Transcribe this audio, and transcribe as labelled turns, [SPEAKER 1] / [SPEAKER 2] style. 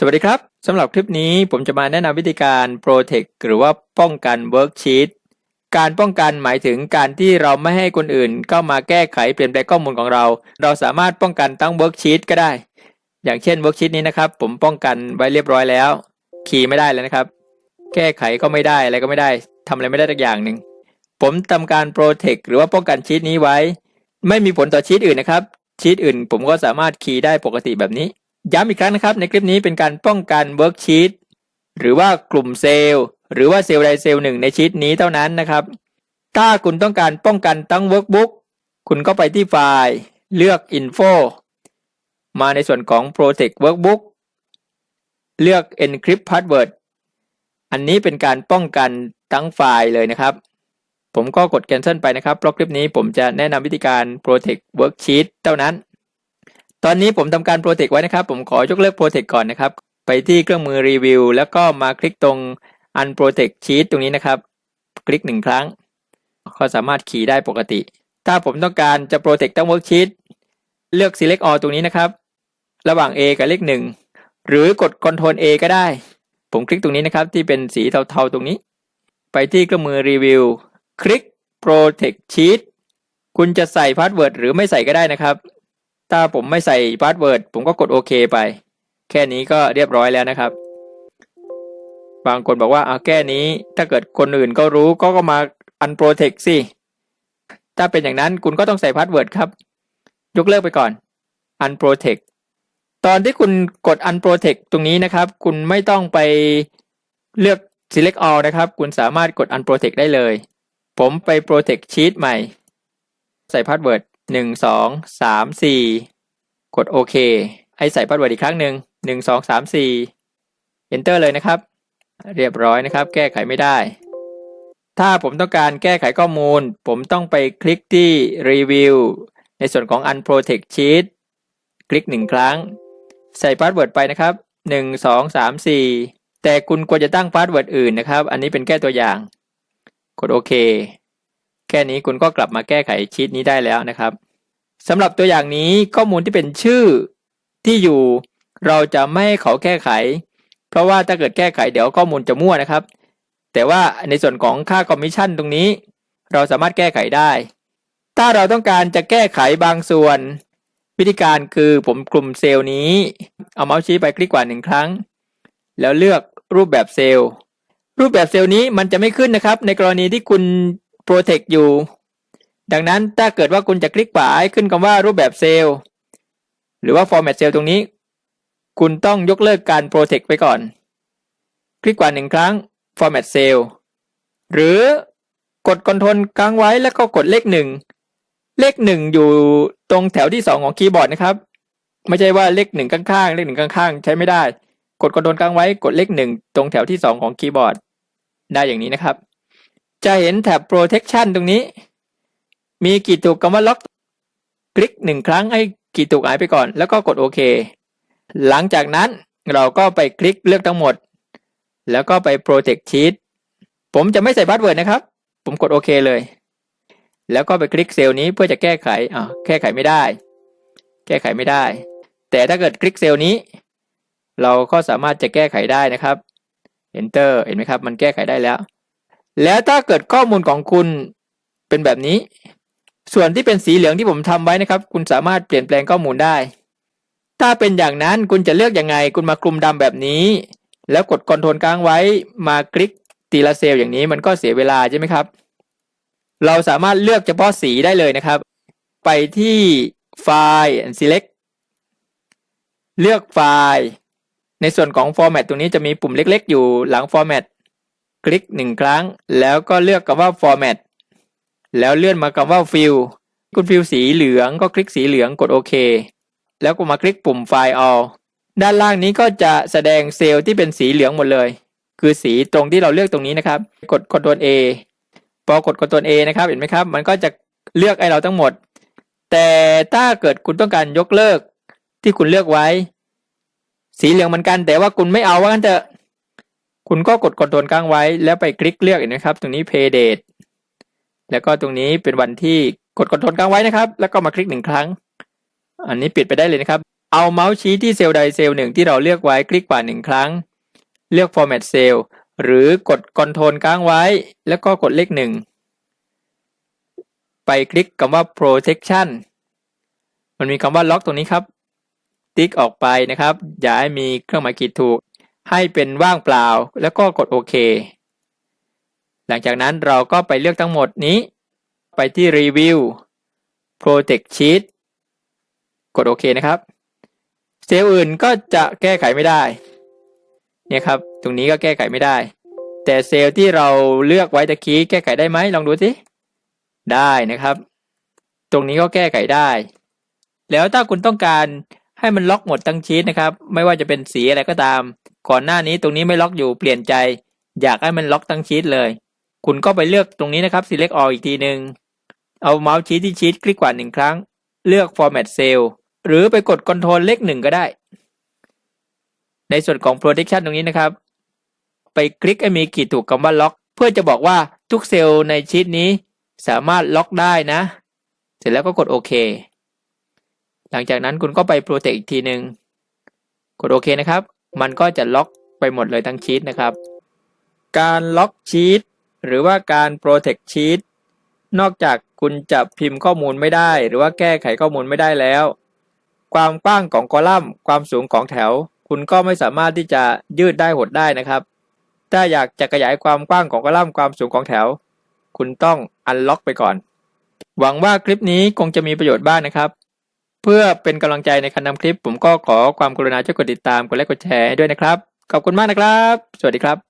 [SPEAKER 1] สวัสดีครับ สำหรับคลิปนี้ผมจะมาแนะนำวิธีการ Protect หรือว่าป้องกัน Worksheet การป้องกันหมายถึงการที่เราไม่ให้คนอื่น เข้ามาแก้ไขเปลี่ยนแปลงข้อมูลของเรา เราสามารถป้องกันตั้ง Worksheet ก็ได้ อย่างเช่น Worksheet นี้นะครับ ผมป้องกันไว้เรียบร้อยแล้ว คีย์ไม่ได้แล้วนะครับ แก้ไขก็ไม่ได้อะไรก็ไม่ได้ทำอะไรไม่ได้สักอย่างหนึ่ง ผมทำการ Protect หรือว่าป้องกันชีตนี้ไว้ ไม่มีผลต่อชีตอื่นนะครับชีตอื่น ผมก็สามารถคีย์ได้ปกติแบบนี้ ย้ำอีกครั้งนะครับ ในคลิปนี้เป็นการป้องกันเวิร์กชีตหรือว่ากลุ่มเซลล์ หรือว่าเซลล์ใดเซลล์หนึ่งในชีตนี้เท่านั้นนะครับ ถ้าคุณต้องการป้องกันตั้งเวิร์กบุ๊กคุณก็ไปที่ไฟล์เลือก Info มาในส่วนของ Protect Workbook เลือก Encrypt Password อันนี้เป็นการป้องกันทั้งไฟล์เลยนะครับ ผมก็กด cancel ไปนะครับ เพราะคลิปนี้ผมจะแนะนำวิธีการ protect worksheet เท่านั้น ตอนนี้ผมทำการ protect ไว้นะครับ ผมขอยกเลิก protect ก่อนนะครับ ไปที่เครื่องมือรีวิว แล้วก็มาคลิกตรง unprotect sheet ตรงนี้นะครับ คลิกหนึ่งครั้ง ก็สามารถขี่ได้ปกติ ถ้าผมต้องการจะ protect ทั้ง worksheet เลือก select all ตรงนี้นะครับ ระหว่าง A กับเลขหนึ่งหรือกด Ctrl A ก็ได้ ผมคลิกตรงนี้นะครับ ที่เป็นสีเทาๆตรงนี้ ไปที่เครื่องมือรีวิว คลิก Protect Sheet คุณจะใส่พาสเวิร์ดหรือไม่ใส่ก็ได้นะครับ ถ้าผมไม่ใส่พาสเวิร์ดผมก็กดโอเคไป แค่นี้ก็เรียบร้อยแล้วนะครับ บางคนบอกว่าเอาแค่นี้ ถ้าเกิดคนอื่นก็รู้ก็ก็มา unprotect สิถ้าเป็นอย่างนั้นคุณก็ต้องใส่พาสเวิร์ดครับ ยกเลิกไปก่อน unprotect ตอนที่คุณกด unprotect ตรงนี้นะครับ คุณไม่ต้องไปเลือก select all นะครับ คุณสามารถกด unprotect ได้เลย ผมไป protect sheet ใหม่ ใส่พาสเวิร์ด หนึ่งสองสามสี่กดโอเคให้ใส่พาสเวิร์ดอีกครั้งหนึ่งหนึ่งสองสามสี่ enter เลยนะครับ เรียบร้อยนะครับ แก้ไขไม่ได้ ถ้าผมต้องการแก้ไขข้อมูล ผมต้องไปคลิกที่ review ในส่วนของ unprotect sheet คลิกหนึ่งครั้ง ใส่พาสเวิร์ดไปนะครับหนึ่งสองสามสี่แต่คุณควรจะตั้งพาสเวิร์ดอื่นนะครับ อันนี้เป็นแก้ตัวอย่าง กดโอเค ค่นี้คุณก็กลับมาแก้ไขชีตนี้ได้แล้วนะครับสำหรับตัวอย่างนี้ข้อมูลที่เป็นชื่อที่อยู่เราจะไม่ให้เขาแก้ไข เพราะว่าถ้าเกิดแก้ไขเดี๋ยวข้อมูลจะมั่วนะครับ แต่ว่าในส่วนของค่าคอมมิชชั่นตรงนี้ เราสามารถแก้ไขได้ ถ้าเราต้องการจะแก้ไขบางส่วน วิธีการคือผมกลุ่มเซลล์นี้ เอาเมาส์ชี้ไปคลิกกว่าหนึ่งครั้ง แล้วเลือกรูปแบบเซลล์รูปแบบเซลล์นี้มันจะไม่ขึ้นนะครับ ในกรณีที่คุณ Protect อยู่ ดังนั้นถ้าเกิดว่าคุณจะคลิกขวาให้ขึ้นคำว่ารูปแบบเซลล์หรือว่า Format เซลล์ตรงนี้ คุณต้องยกเลิกการ Protect ไปก่อน คลิกขวาหนึ่งครั้ง Format เซลล์หรือกด Ctrl ค้างไว้แล้วก็กดเลขหนึ่งเลขหนึ่งอยู่ตรงแถวที่สองของคีย์บอร์ดนะครับ ไม่ใช่ว่าเลขหนึ่งข้างๆเลขหนึ่งข้างๆ ใช้ไม่ได้ กด Ctrl ค้างไว้กดเลขหนึ่งตรงแถวที่สองของคีย์บอร์ดได้อย่างนี้นะครับ จะเห็นแถบ protection ตรงนี้ มีกีดถูกคำว่าล็อก คลิกหนึ่งครั้งให้กีดถูกหายไปก่อน แล้วก็กดโอเค หลังจากนั้นเราก็ไปคลิกเลือกทั้งหมด แล้วก็ไป protect sheet ผมจะไม่ใส่พาสเวิร์ดนะครับ ผมกดโอเคเลย แล้วก็ไปคลิกเซลล์นี้เพื่อจะแก้ไขอ่าแก้ไขไม่ได้ แก้ไขไม่ได้ แต่ถ้าเกิดคลิกเซลล์นี้ เราก็สามารถจะแก้ไขได้นะครับ enter เห็นไหมครับ มันแก้ไขได้แล้ว แล้วถ้าเกิดข้อมูลของคุณเป็นแบบนี้ ส่วนที่เป็นสีเหลืองที่ผมทำไว้นะครับ คุณสามารถเปลี่ยนแปลงข้อมูลได้ ถ้าเป็นอย่างนั้นคุณจะเลือกอยังไง คุณมากลุ่มดำแบบนี้ แล้วกดคอนโทรลค้างไว้มาคลิกตีละเซลล์อย่างนี้มันก็เสียเวลาใช่ไหมครับ เราสามารถเลือกเฉพาะสีได้เลยนะครับ ไปที่ไฟล์ and select เลือกไฟล์ ในส่วนของ format ตรงนี้จะมีปุ่มเล็ก ๆ อยู่หลัง format คลิกหนึ่งครั้ง แล้วก็เลือกคำว่า format แล้วเลื่อนมาคำว่า fill คุณฟิลสีเหลืองก็คลิกสีเหลืองกดโอเค แล้วก็มาคลิกปุ่ม file all ด้านล่างนี้ก็จะแสดงเซลล์ที่เป็นสีเหลืองหมดเลย คือสีตรงที่เราเลือกตรงนี้นะครับ กด Ctrl A พอกด Ctrl A นะครับเห็นไหมครับ มันก็จะเลือกให้เราทั้งหมด แต่ถ้าเกิดคุณต้องการยกเลิกที่คุณเลือกไว้ สีเหลืองเหมือนกัน แต่ว่าคุณไม่เอาว่างั้นเถอะ คุณก็กด Ctrl ค้างไว้ แล้วไปคลิกเลือกเห็นไหมครับ ตรงนี้ pay date แล้วก็ตรงนี้เป็นวันที่กด Ctrl ค้างไว้นะครับ แล้วก็มาคลิกหนึ่งครั้ง อันนี้ปิดไปได้เลยนะครับ เอาเมาส์ชี้ที่เซลล์ใดเซลล์หนึ่งที่เราเลือกไว้คลิกขวาหนึ่งครั้ง เลือก format cell หรือกด Ctrl ค้างไว้ แล้วก็กดเลขหนึ่งไปคลิกคำว่า protection มันมีคำว่าล็อกตรงนี้ครับ ติ๊กออกไปนะครับ อย่าให้มีเครื่องหมายขีดถูก ให้เป็นว่างเปล่า แล้วก็กดโอเค หลังจากนั้นเราก็ไปเลือกทั้งหมดนี้ ไปที่ Review Protect Sheet กดโอเคนะครับ เซลล์อื่นก็จะแก้ไขไม่ได้ เนี่ยครับ ตรงนี้ก็แก้ไขไม่ได้ แต่เซลล์ที่เราเลือกไว้ตะกี้แก้ไขได้ไหมลองดูสิ ได้นะครับ ตรงนี้ก็แก้ไขได้ แล้วถ้าคุณต้องการให้มันล็อกหมดทั้งชีตนะครับ ไม่ว่าจะเป็นสีอะไรก็ตาม ก่อนหน้านี้ตรงนี้ไม่ล็อกอยู่เปลี่ยนใจ อยากให้มันล็อกทั้งชีตเลย คุณก็ไปเลือกตรงนี้นะครับ select all อีกทีหนึ่งเอาเมาส์ชี้ที่ชีตคลิกขวาหนึ่งครั้ง เลือก format cell หรือไปกด Ctrl เลขหนึ่งก็ได้ ในส่วนของ protection ตรงนี้นะครับ ไปคลิกให้มีขีดถูกคำว่าล็อก เพื่อจะบอกว่าทุกเซลล์ในชีตนี้สามารถล็อกได้นะ เสร็จแล้วก็กดโอเค หลังจากนั้นคุณก็ไป protect อีกทีหนึ่งกดโอเคนะครับ มันก็จะล็อกไปหมดเลยทั้งชีตนะครับ การล็อกชีตหรือว่าการ protect sheet นอกจากคุณจะพิมพ์ข้อมูลไม่ได้ หรือว่าแก้ไขข้อมูลไม่ได้แล้ว ความกว้างของคอลัมน์ ความสูงของแถว คุณก็ไม่สามารถที่จะยืดได้หดได้นะครับ ถ้าอยากจะขยายความกว้างของคอลัมน์ความสูงของแถว คุณต้องอันล็อกไปก่อน หวังว่าคลิปนี้คงจะมีประโยชน์บ้างนะครับ พื่อเป็นกำลังใจในการทำคลิป ผมก็ขอความกรุณาช่วยกดติดตามกดไลค์กดแชร์ด้วยนะครับ ขอบคุณมากนะครับ สวัสดีครับ